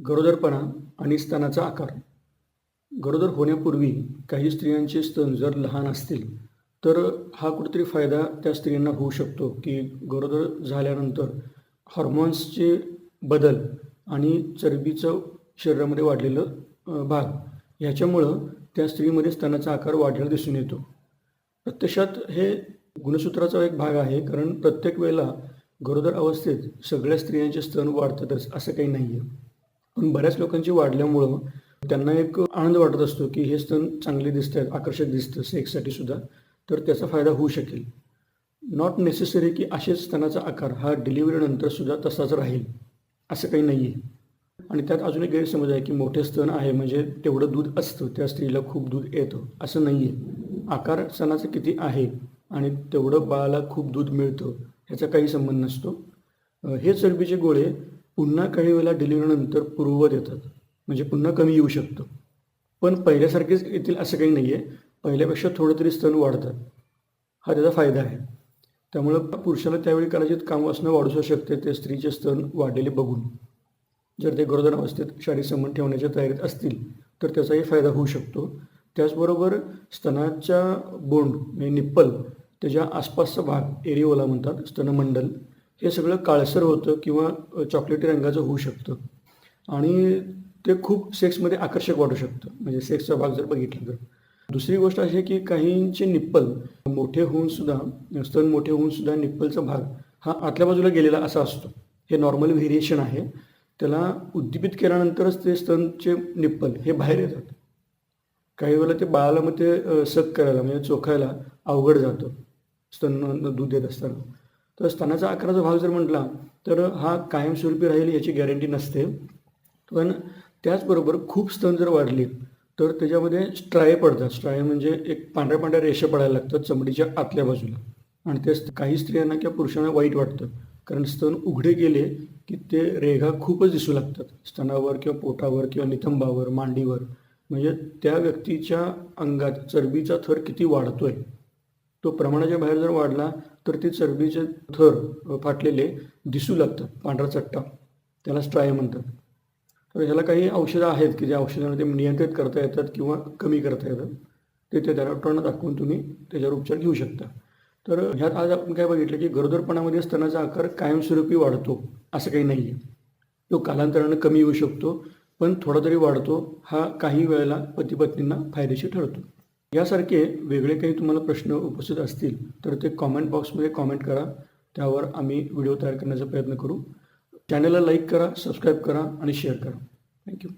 गरोदरपणा आणि स्तनाचा आकार. गरोदर होण्यापूर्वी काही स्त्रियांचे स्तन जर लहान असतील तर हा कुठेतरी फायदा त्या स्त्रियांना होऊ शकतो की गरोदर झाल्यानंतर हॉर्मोन्सचे बदल आणि चरबीचं शरीरामध्ये वाढलेलं भाग ह्याच्यामुळं त्या स्त्रीमध्ये स्तनाचा आकार वाढलेला दिसून येतो. प्रत्यक्षात हे गुणसूत्राचा एक भाग आहे कारण प्रत्येक वेळेला गरोदर अवस्थेत सगळ्या स्त्रियांचे स्तन वाढतातच असं काही नाही आहे पण बऱ्याच लोकांची वाढल्यामुळं त्यांना एक आनंद वाटत असतो की हे स्तन चांगले दिसत आहेत आकर्षक दिसतं सेक्ससाठी सुद्धा. तर त्याचा फायदा होऊ शकेल. नॉट नेसेसरी की असेच स्तनाचा आकार हा डिलिव्हरीनंतर सुद्धा तसाच राहील असं काही नाही आहे आणि त्यात अजून एक गैरसमज आहे की मोठे स्तन आहे म्हणजे तेवढं दूध असतं त्या स्त्रीला खूप दूध येतं असं नाही आहे आकार स्तनाचा किती आहे आणि तेवढं बाळाला खूप दूध मिळतं ह्याचा काही संबंध नसतो. हे चरबीचे गोळे पुन्हा काही वेळेला डिलिव्हरीनंतर पूर्ववत येतात. म्हणजे पुन्हा कमी येऊ शकतं. पण पहिल्यासारखेच येतील असं काही नाही आहे पहिल्यापेक्षा थोडं तरी स्तन वाढतात हा त्याचा फायदा आहे. त्यामुळं पुरुषाला त्यावेळी कदाचित कामवासना वाढू शकते. ते स्त्रीचे स्तन वाढलेले बघून. जर ते गरोदर अवस्थेत शारीरिक संबंध ठेवण्याच्या तयारीत असतील तर त्याचाही फायदा होऊ शकतो. त्याचबरोबर स्तनाच्या बोंड म्हणजे निप्पल त्याच्या आसपासचा भाग एरिओला म्हणतात स्तनमंडल हे सगळं काळसर होतं किंवा चॉकलेटी रंगाचं होऊ शकतं. आणि ते खूप सेक्समध्ये आकर्षक वाटू शकतं. म्हणजे सेक्सचा भाग जर बघितला तर. दुसरी गोष्ट अशी आहे की काहींचे निप्पल मोठे होऊन सुद्धा स्तन मोठे होऊन सुद्धा निप्पलचा भाग हा आतल्या बाजूला गेलेला असा असतो. हे नॉर्मल व्हेरिएशन आहे. त्याला उद्दीपित केल्यानंतरच ते स्तनचे निप्पल हे बाहेर येतात. काही वेळेला ते बाळाला मग ते सक करायला म्हणजे चोखायला अवघड जातं. स्तन दूध देत असताना. तर स्तनाचा अकराचा भाग जर म्हटला तर हा कायमस्वरूपी राहील याची गॅरंटी नसते. पण त्याचबरोबर खूप स्तन जर वाढली तर त्याच्यामध्ये स्ट्राय पडतात. स्ट्राय म्हणजे एक पांढऱ्या पांढऱ्या रेषा पडायला लागतात चमडीच्या आतल्या बाजूला. आणि ते काही स्त्रियांना किंवा पुरुषांना वाईट वाटतं. कारण स्तन उघडे गेले की ते रेघा खूपच दिसू लागतात. स्तनावर किंवा पोटावर किंवा नितंबावर मांडीवर. म्हणजे त्या व्यक्तीच्या अंगात चरबीचा थर किती वाढतोय तो प्रमाणाच्या बाहेर जर वाढला तर ते चरबीचे थर फाटलेले दिसू लागतात पांढरा चट्टा. त्याला स्ट्राय म्हणतात. तर ह्याला काही औषधं आहेत की ज्या औषधांना ते नियंत्रित करता येतात किंवा कमी करता येतात ते ते त्या डॉक्टरांना दाखवून तुम्ही त्याच्यावर उपचार घेऊ शकता. तर ह्यात आज आपण काय बघितलं की गरोदरपणामध्ये स्तनाचा आकार कायमस्वरूपी वाढतो असं काही नाही आहे तो कालांतरानं कमी येऊ शकतो पण थोडा तरी वाढतो हा काही वेळेला पती पत्नींना फायदेशीर ठरतो. यासारखे वेगळे काही तुम्हाला प्रश्न उपस्थित असतील तर ते कॉमेंट बॉक्समध्ये कॉमेंट करा. त्यावर आम्ही व्हिडिओ तयार करण्याचा प्रयत्न करू. चॅनलला लाईक करा सबस्क्राईब करा आणि शेअर करा. थँक्यू